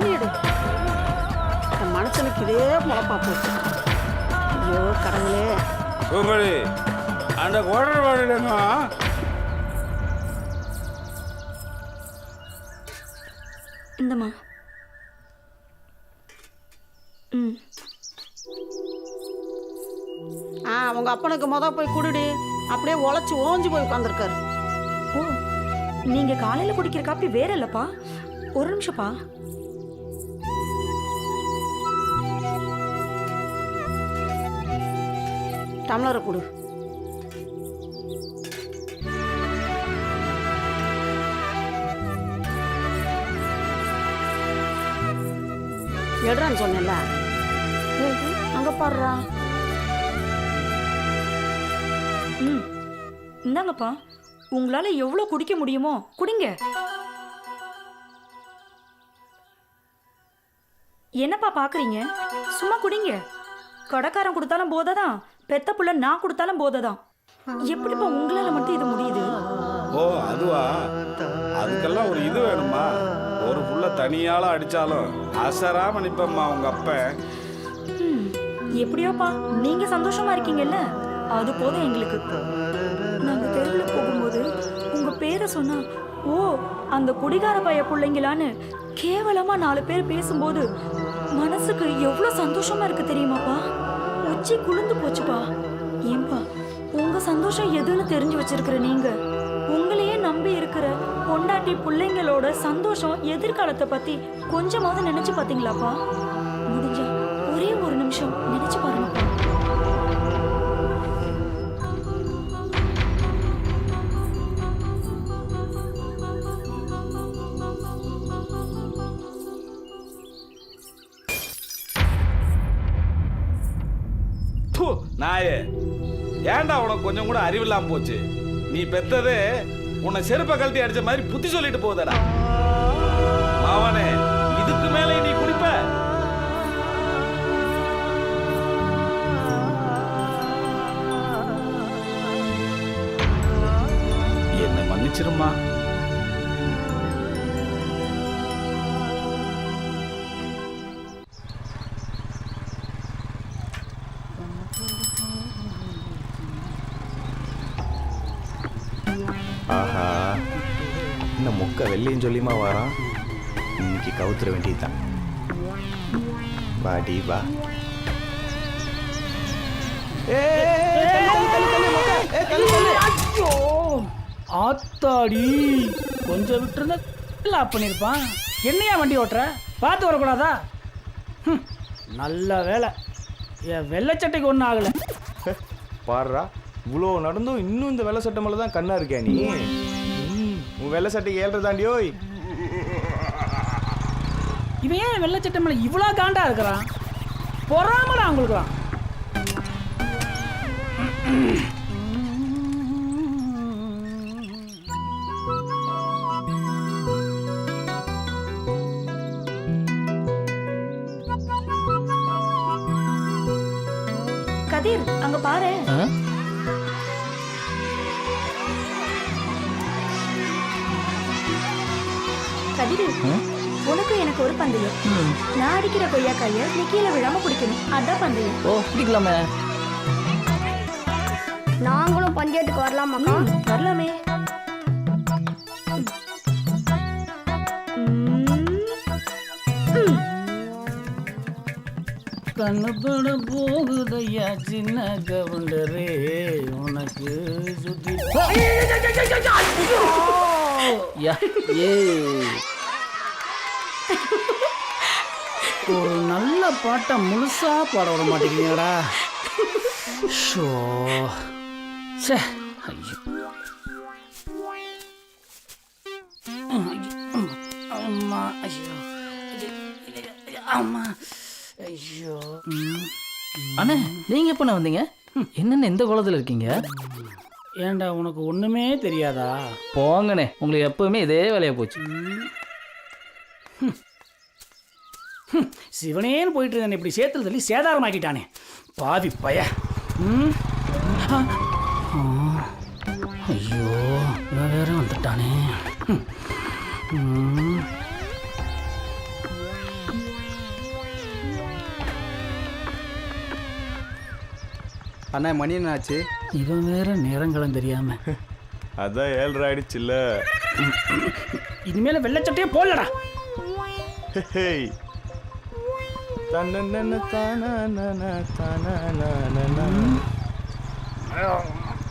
தண்ணி எடு இந்த மனுஷனுக்கு இதே முளப்பா போச்சு. ஐயோ கடவுளே. பூங்கொழி அந்த குடல் வழியிலங்க இந்தம்மா. ம். ஆ உங்க அப்பனுக்கு முத போய் குடுடி. அப்படியே உழைச்சி ஓஞ்சு போய் உட்காந்துருக்காரு ஓ நீங்க காலையில குடிக்கிற காப்பி வேற இல்லப்பா. ஒரு நிமிஷம்ப்பா டம்ளரை கொடு. எடுறான்னு சொன்னேன்ல. அங்கே பாடுறா ம் இந்தாங்கப்பா. உங்களால் எவ்வளோ குடிக்க முடியுமோ குடிங்க. என்னப்பா பார்க்குறீங்க சும்மா குடிங்க. கடைக்காரன் கொடுத்தாலும் போதை தான் பெத்த புள்ள நான் கொடுத்தாலும் போதை தான் எப்படிப்பா உங்களால மட்டும் இது முடியுது? ஓ அதுவா? அதுக்கெல்லாம் ஒரு இது வேணுமா? ஒரு புள்ள தனியால அடிச்சாலும் அசராம நிப்பம்மா உங்க அப்பன் ம், எப்படியோப்பா? நீங்க சந்தோஷமா இருக்கீங்கல்ல? அது போதும் எங்களுக்கு. நாங்க தெருவில் போகும்போது உங்க பேரை சொன்னா ஓ அந்த குடிகார பைய பிள்ளைங்களான்னு கேவலமா நாலு பேர் பேசும்போது மனசுக்கு எவ்வளவு சந்தோஷமா இருக்கு தெரியுமாப்பா? உச்சி குளிர்ந்து போச்சுப்பா. ஏன்பா உங்க சந்தோஷம் எதுன்னு தெரிஞ்சு வச்சிருக்கிற நீங்க? உங்களையே நம்பி இருக்கிற பொண்டாட்டி பிள்ளைங்களோட சந்தோஷம் எதிர்காலத்தை பத்தி கொஞ்சமாவது நினைச்சு பாத்தீங்களாப்பா? முடிஞ்சா ஒரே ஒரு நிமிஷம் நினைச்சு பாருங்க. நாயே ஏன்டா உனக்கு கொஞ்சம் கூட அறிவில்லாம போச்சு? நீ பெத்தது உன்னை செருப்பை கழட்டி அடிச்ச மாதிரி புத்தி சொல்லிட்டு போதடா மாவனே இதுக்கு மேலே நீ குடிப்ப. என்ன மன்னிச்சிருமா ஆஹா. இந்த முக்க வெள்ளையும் சொல்லியுமா வரான்? இன்னைக்கு கவுத்துற வேண்டியதுதான். வாடி வா. ஆத்தாடி. கொஞ்சம் விட்டுருந்தா லாப் பண்ணியிருப்பான். என்னையா வண்டி ஓட்டுற? பார்த்து வரக்கூடாதா? நல்ல வேலை. என் வெள்ளைச்சட்டைக்கு ஒன்றும் ஆகலை. பாடுறா. இவ்வளோ நடந்தும் இன்னும் இந்த வெள்ளை சட்டை மேலே தான் கண்ணா இருக்கியா நீ? ம், உன் வெள்ளை சட்டைக்கு ஏழ்ற தாண்டியோய் இவன் ஏன் வெள்ளைச்சட்டை மேலே இவ்வளோ காண்டா இருக்கிறான்? பொறாமடா அவங்களுக்குலாம் கதிர் அங்க பாரு. கதிர் உனக்கு எனக்கு ஒரு பந்தயம். நான் அடிக்கிற கொய்யாக்காய நீ கீழே விழாம குடிக்கணும். அதான் பந்தயம். ஓ பிடிக்கலாமே நாங்களும் ம், வரலாமே ம். கண்ணுபட போகுதையா சின்ன கவுண்டரே உனக்கு சுத்தி ஏ ஒரு நல்ல பாட்டை முழுசா பாட விட மாட்டேங்கிறீங்களா ஷோ. ச்சே ஐயோ. அம்மா ஐயோ. அம்மா ஐயோ. அண்ணே நீங்க எப்பண்ணே வந்தீங்க? என்னென்ன எந்த கோலத்துல இருக்கீங்க? ஏண்டா உனக்கு ஒன்றுமே தெரியாதா? போங்கண்ணே உங்களுக்கு எப்பவுமே இதே வேலையாக போச்சு. சிவனேன்னு போயிட்டு இருந்தேன் இப்படி சேத்துல தள்ளி சேதாரமாக்கிட்டானே. பாவி பய. ஐயோ வேற வந்துட்டானே. அண்ணா மணி என்னாச்சு? இவன் வேற நேரங்களும் தெரியாம. அதான் ஏழ்ரை ஆயிடுச்சுல்ல. இனிமேல வெள்ளச்சட்டையே போடலடா.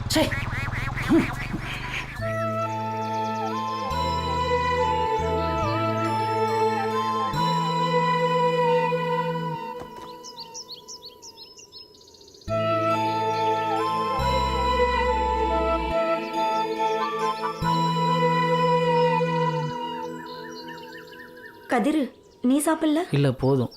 சே கதிரு நீ சாப்பிடல? இல்லை போதும்.